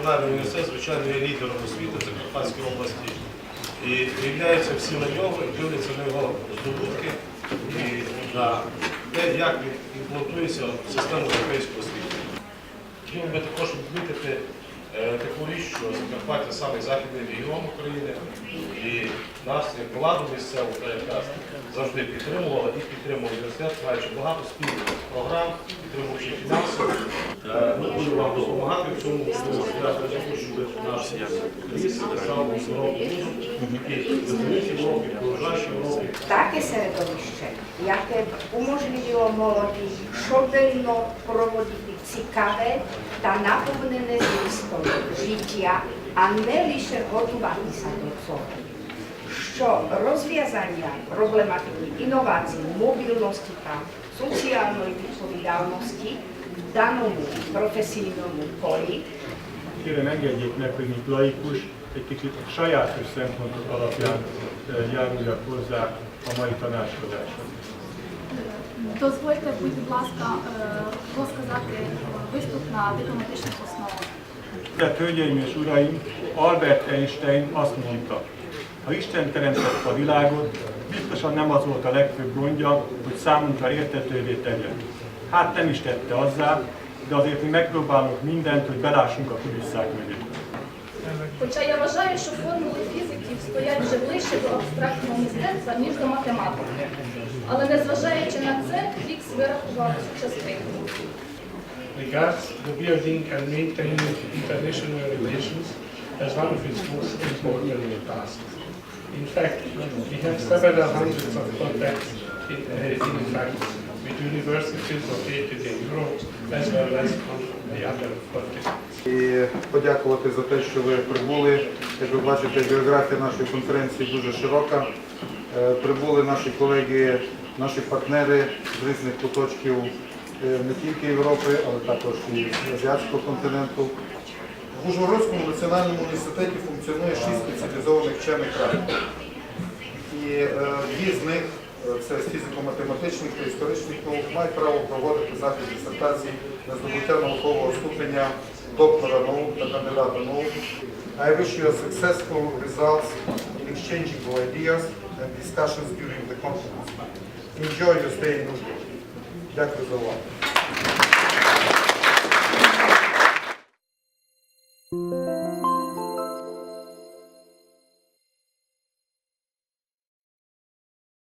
національний університет, звичайно, є лідером освіти в Закарпатській області. І рівняються всі на нього дивляться на його здобутки і на те, як імплантується в систему європейського освіти. Хотів би також відмітити таку річ, що Закарпаття саме західний регіон України, і нас, як владу місцеву, та яка завжди підтримувала і підтримувала університет, маючи багато спільних програм, підтримуючи фінансово. Е, Ми будемо вам допомагати в цьому я хочу, щоб наш ліс став здоровим і розуміти Європі, поважаючи Європі. Také середовище, яке б umožnilo молоді щоденно проводити цікаве та наповнене змістом життя, а не лише готуватися до цього. Що розв'язання проблематики інновацій, мобільності та соціальної відповідальності в даному професійному полі Kérem engedjék meg, hogy mint laikus egy kicsit a sajátos szempontok alapján eh, járuljak hozzá a mai tanácskozáshoz. Дозвольте, будь ласка, е, розказати виступ на дипломатичних основах. Tehát, hölgyeim és uraim, Albert Einstein azt mondta, ha Isten teremtette a világot, biztosan nem az volt a legfőbb gondja, hogy számunkra értetővé tegye. Hát nem is tette azzá, de azért mi megpróbálunk mindent, hogy belássunk a kulisszák mögé. Хоча я вважаю, що формули фізиків стоять вже ближче до абстрактного мистецтва, ніж до математики. Але незважаючи на це, Фікс вирахував цю частину. regards the building and maintaining international relations as one of its most important tasks. In fact, we have several hundreds of contacts in, uh, in fact, universities located in Europe as well as on the other continents. І подякувати за те, що ви прибули. Як ви бачите, географія нашої конференції дуже широка. Е, Прибули наші колеги, наші партнери з різних куточків е, не тільки Європи, але також і Азіатського континенту. В Ужгородському національному університеті функціонує шість спеціалізованих вчених рад. І е, дві з них це з фізико-математичних та історичних наук, мають право проводити захід дисертацій на здобуття наукового ступеня доктора наук та кандидата наук. I wish you a successful results in exchanging of ideas and discussions during the conference. Enjoy your stay in Ужгород. Дякую за увагу.